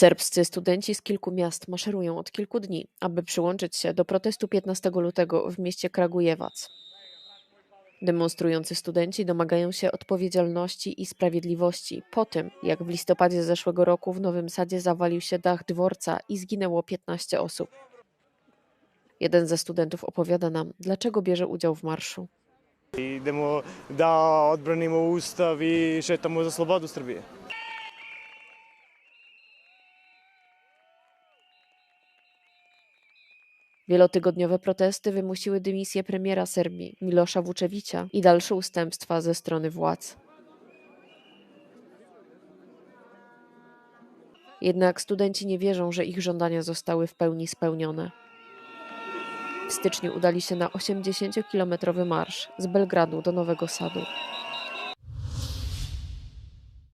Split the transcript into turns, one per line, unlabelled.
Serbscy studenci z kilku miast maszerują od kilku dni, aby przyłączyć się do protestu 15 lutego w mieście Kragujewac. Demonstrujący studenci domagają się odpowiedzialności i sprawiedliwości po tym, jak w listopadzie zeszłego roku w Nowym Sadzie zawalił się dach dworca i zginęło 15 osób. Jeden ze studentów opowiada nam, dlaczego bierze udział w marszu.
Idemo da odbranimo Ustav i šetamo za slobodu Srbije.
Wielotygodniowe protesty wymusiły dymisję premiera Serbii Milosza Vučevića i dalsze ustępstwa ze strony władz. Jednak studenci nie wierzą, że ich żądania zostały w pełni spełnione. W styczniu udali się na 80-kilometrowy marsz z Belgradu do Nowego Sadu.